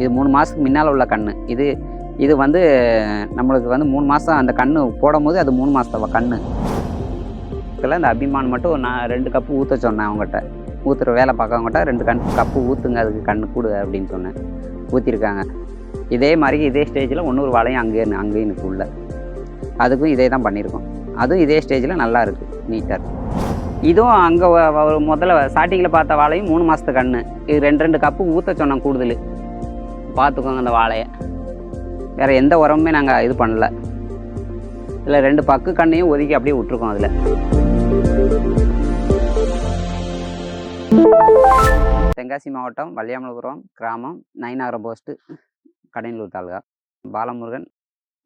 இது மூணு மாதத்துக்கு முன்னால் உள்ள கன்று இது இது வந்து நம்மளுக்கு வந்து மூணு மாதம் அந்த கன்று போடும்போது அது மூணு மாதத்தவ கன்று இதில் இந்த அபிமான் மட்டும் நான் ரெண்டு கப்பு ஊற்ற சொன்னேன் அவங்ககிட்ட. ஊற்றுற வேலை பார்க்கவங்ககிட்ட ரெண்டு கண் கப்பு ஊற்றுங்க அதுக்கு கண் கூடு அப்படின்னு சொன்னேன். ஊற்றிருக்காங்க இதே மாதிரி இதே ஸ்டேஜில் இன்னொரு வாழையும் அங்கேயே அங்கேயும் உள்ள அதுக்கும் இதே தான் பண்ணியிருக்கோம். அதுவும் இதே ஸ்டேஜில் நல்லா இருக்குது நீட்டாக இருக்குது இதுவும் அங்கே முதல்ல ஸ்டார்டிங்கில் பார்த்த வாழையும் மூணு மாதத்து கன்று இது ரெண்டு ரெண்டு கப்பு ஊற்ற சொன்னோம் கூடுதல். பார்த்துக்கோங்க அந்த வாழையை. வேறு எந்த உரமுமே நாங்கள் இது பண்ணல. இல்லை ரெண்டு பக்கு கண்ணையும் ஒதுக்கி அப்படியே விட்ருக்கோம் அதில். தென்காசி மாவட்டம் வள்ளியாமலபுரம் கிராமம் நயினாகரம் போஸ்ட்டு கடையலூர் தாலுகா. பாலமுருகன்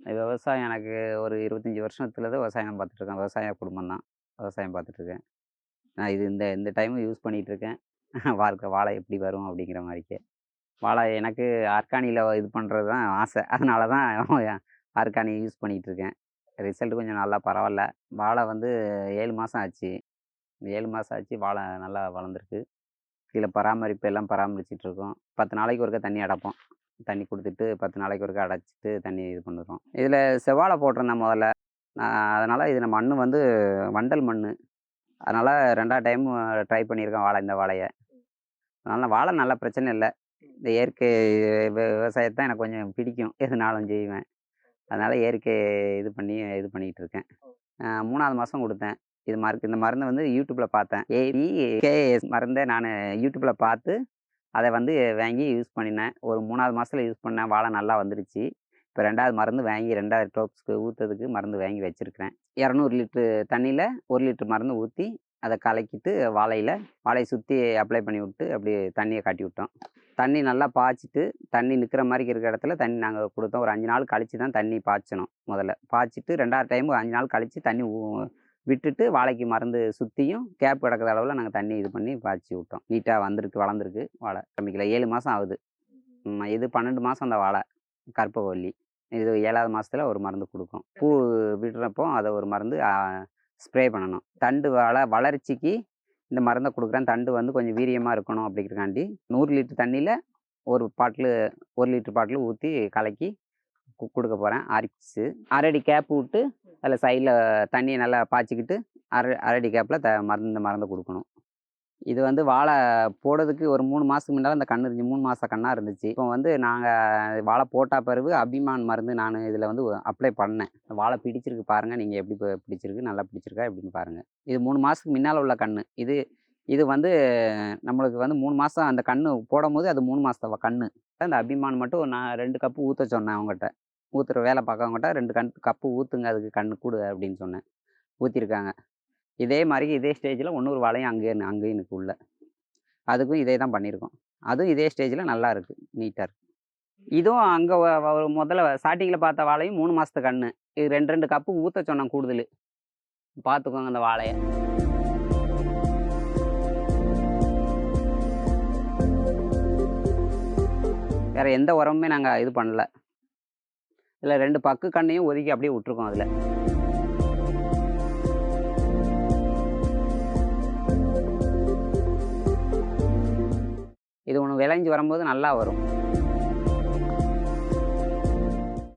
விவசாயம் எனக்கு ஒரு இருபத்தஞ்சி வருஷத்துல தான் விவசாயம் பார்த்துட்ருக்கேன் விவசாய குடும்பம் தான். விவசாயம் பார்த்துட்ருக்கேன் நான் இது இந்த இந்த டைமும் யூஸ் பண்ணிகிட்ருக்கேன் வாழ்க்கை வாழை எப்படி வரும் அப்படிங்கிற மாதிரிக்கே. வாழை எனக்கு ஆர்கானியில் இது பண்ணுறது தான் ஆசை. அதனால தான் ஆர்கானி யூஸ் பண்ணிகிட்ருக்கேன் ரிசல்ட் கொஞ்சம் நல்லா பரவாயில்ல. வாழை வந்து ஏழு மாதம் ஆச்சு. ஏழு மாதம் ஆச்சு வாழை நல்லா வளர்ந்துருக்கு. கீழே பராமரிப்பு எல்லாம் பராமரிச்சிட்டு இருக்கோம் பத்து நாளைக்கு ஒருக்கா தண்ணி அடைப்போம். தண்ணி கொடுத்துட்டு பத்து நாளைக்கு ஒருக்கா அடைச்சிட்டு தண்ணி இது பண்ணுறோம் இதில் செவ்வாழை போட்டிருந்தேன் முதல்ல. நான் அதனால் இதில் மண் வந்து வண்டல் மண் அதனால் ரெண்டாவது டைம் ட்ரை பண்ணியிருக்கேன் வாழை இந்த வாழையை. அதனால் வாழை நல்ல பிரச்சனை இல்லை. இந்த இயற்கை விவசாயத்தை தான் எனக்கு கொஞ்சம் பிடிக்கும். எதுனாலும் செய்வேன். அதனால் இயற்கை இது பண்ணி இது பண்ணிகிட்டு இருக்கேன் மூணாவது மாதம் கொடுத்தேன். இது மருந்து இந்த மருந்தை வந்து யூடியூப்பில் பார்த்தேன். ஏபி கேஎஸ் மருந்தை நான் யூடியூப்பில் பார்த்து அதை வந்து வாங்கி யூஸ் பண்ணினேன். ஒரு மூணாவது மாதத்தில் யூஸ் பண்ணேன். வாழை நல்லா வந்துருச்சு. இப்போ ரெண்டாவது மருந்து வாங்கி ரெண்டாவது டோப்ஸ்க்கு ஊற்றுறதுக்கு மருந்து வாங்கி வச்சுருக்கிறேன். இரநூறு லிட்ரு தண்ணியில் ஒரு லிட்ரு மருந்து ஊற்றி அதை கலக்கிட்டு வாழையில் வாழையை சுற்றி அப்ளை பண்ணி விட்டு அப்படியே தண்ணியை காட்டி விட்டோம். தண்ணி நல்லா பாய்ச்சிட்டு தண்ணி நிற்கிற மாதிரி இருக்கிற இடத்துல தண்ணி நாங்கள் கொடுத்தோம். ஒரு அஞ்சு நாள் கழித்து தான் தண்ணி பாய்ச்சணும் முதல்ல. பாய்ச்சிட்டு ரெண்டாவது டைம் அஞ்சு நாள் கழித்து தண்ணி விட்டுட்டு வாழைக்கு மருந்து சுற்றியும் கேப் கிடக்கிற அளவில் நாங்கள் தண்ணி இது பண்ணி பாய்ச்சி விட்டோம். நீட்டாக வந்திருக்கு வளர்ந்துருக்கு வாழை. ஆரம்பிக்கல. ஏழு மாதம் ஆகுது. இது பன்னெண்டு மாதம் அந்த வாழை. கற்பவல்லி இது ஏழாவது மாதத்துல ஒரு மருந்து கொடுக்கும். பூ விடுறப்போ அதை ஒரு மருந்து ஸ்ப்ரே பண்ணணும். தண்டு வாழை வளர்ச்சிக்கு இந்த மருந்தை கொடுக்குறேன். தண்டு வந்து கொஞ்சம் வீரியமாக இருக்கணும் அப்படிங்கிறக்காண்டி நூறு லிட்டர் தண்ணியில் ஒரு பாட்டில் ஒரு லிட்டர் பாட்டில் ஊற்றி கலக்கி கு- கொடுக்க போகிறேன் ஆரிக்ஸு அரடி கேப் விட்டு அதில் சைடில் தண்ணியை நல்லா பாய்ச்சிக்கிட்டு அரை அரடி கேப்பில் த மருந்து மருந்து கொடுக்கணும். இது வந்து வாழை போடுறதுக்கு ஒரு மூணு மாதத்துக்கு முன்னால் அந்த கன்று இருந்துச்சு. மூணு மாத கண்ணாக இருந்துச்சு. இப்போ வந்து நாங்கள் வாழை போட்டா பிறகு அபிமான் மருந்து நான் இதில் வந்து அப்ளை பண்ணேன். வாழை பிடிச்சிருக்கு பாருங்கள் நீங்கள் எப்படி பிடிச்சிருக்கு நல்லா பிடிச்சிருக்கா எப்படின்னு பாருங்கள் இது மூணு மாதத்துக்கு முன்னால் உள்ள கன்று இது இது வந்து நம்மளுக்கு வந்து மூணு மாதம் அந்த கன்று போடும்போது அது மூணு மாதத்தவ கன்று அந்த அபிமான் மட்டும் நான் ரெண்டு கப்பு ஊற்ற சொன்னேன் அவங்ககிட்ட. ஊற்றுற வேலை பார்க்கவங்ககிட்ட ரெண்டு கண் கப்பு ஊற்றுங்க அதுக்கு கண்ணு கூடு அப்படின்னு சொன்னேன். ஊற்றிருக்காங்க இதே மாதிரி இதே ஸ்டேஜில் இன்னொரு வாழையும் அங்கே அங்கேயும் எனக்கு உள்ள. அதுக்கும் இதே தான் பண்ணியிருக்கோம். அதுவும் இதே ஸ்டேஜில் நல்லா இருக்குது நீட்டாக இருக்குது இதுவும் அங்கே ஒரு முதல்ல ஸ்டார்டிங்கில் பார்த்த வாழையும் மூணு மாதத்து கன்று இது ரெண்டு ரெண்டு கப்பு ஊற்ற சொன்னோம் கூடுதல். பார்த்துக்கோங்க அந்த வாழையை. வேறு எந்த உரமுமே நாங்கள் இது பண்ணல. இல்லை ரெண்டு பக்கு கண்ணையும் ஒதுக்கி அப்படியே விட்ருக்கோம் அதில். இது ஒன்று விளைஞ்சு வரும்போது நல்லா வரும்.